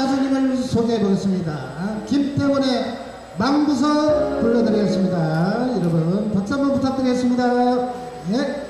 가수님을 소개해 보겠습니다. 김태원의 망부서 불러드리겠습니다. 여러분 박수 한번 부탁드리겠습니다. 예.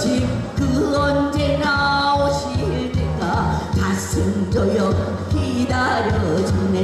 오직 그 언제나 오실 때가? 가슴 조여 기다려지네.